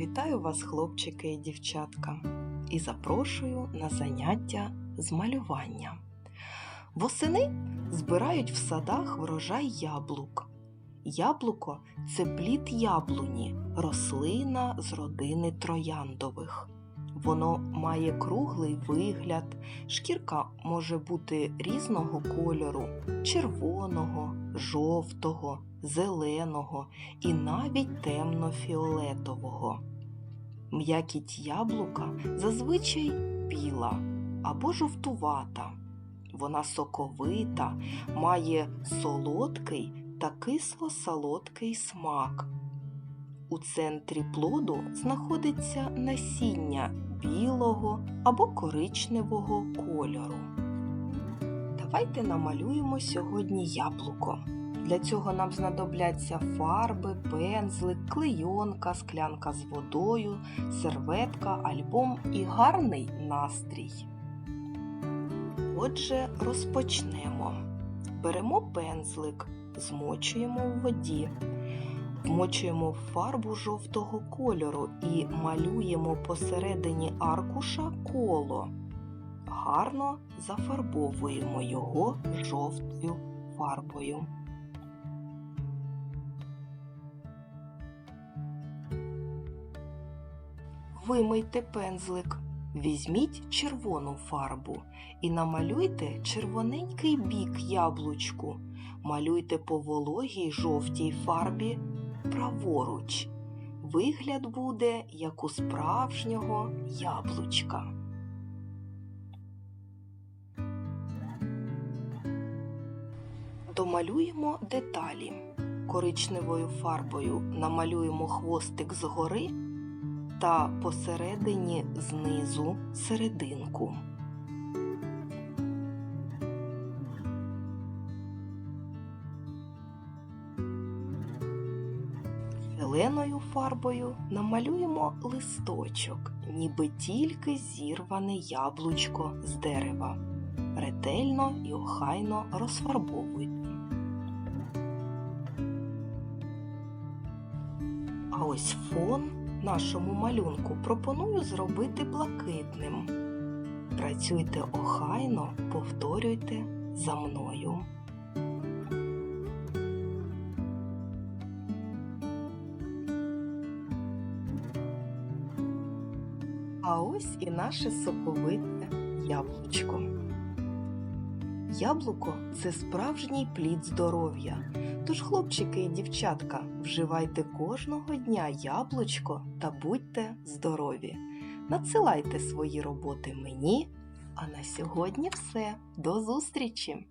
Вітаю вас, хлопчики і дівчатка, і запрошую на заняття з малювання. Восени збирають в садах врожай яблук. Яблуко це плід яблуні, рослина з родини трояндових. Воно має круглий вигляд, шкірка може бути різного кольору червоного, жовтого, зеленого і навіть темно-фіолетового. М'якіть яблука зазвичай біла або жовтувата. Вона соковита, має солодкий та кисло-солодкий смак. У центрі плоду знаходиться насіння білого або коричневого кольору. Давайте намалюємо сьогодні яблуко. Для цього нам знадобляться фарби, пензлик, клейонка, склянка з водою, серветка, альбом і гарний настрій. Отже, розпочнемо. Беремо пензлик, змочуємо в воді, вмочуємо фарбу жовтого кольору і малюємо посередині аркуша коло. Гарно зафарбовуємо його жовтою фарбою. Вимийте пензлик, візьміть червону фарбу і намалюйте червоненький бік яблучку. Малюйте по вологій жовтій фарбі праворуч. Вигляд буде як у справжнього яблучка. Домалюємо деталі. Коричневою фарбою намалюємо хвостик згори та посередині знизу серединку. Зеленою фарбою намалюємо листочок, ніби тільки зірване яблучко з дерева. Ретельно і охайно розфарбовуйте. А ось фон нашому малюнку пропоную зробити блакитним. Працюйте охайно, повторюйте за мною. А ось і наше соковите яблучко. Яблуко це справжній плід здоров'я. Тож, хлопчики і дівчатка, вживайте кожного дня яблучко та будьте здорові. Надсилайте свої роботи мені. А на сьогодні все. До зустрічі!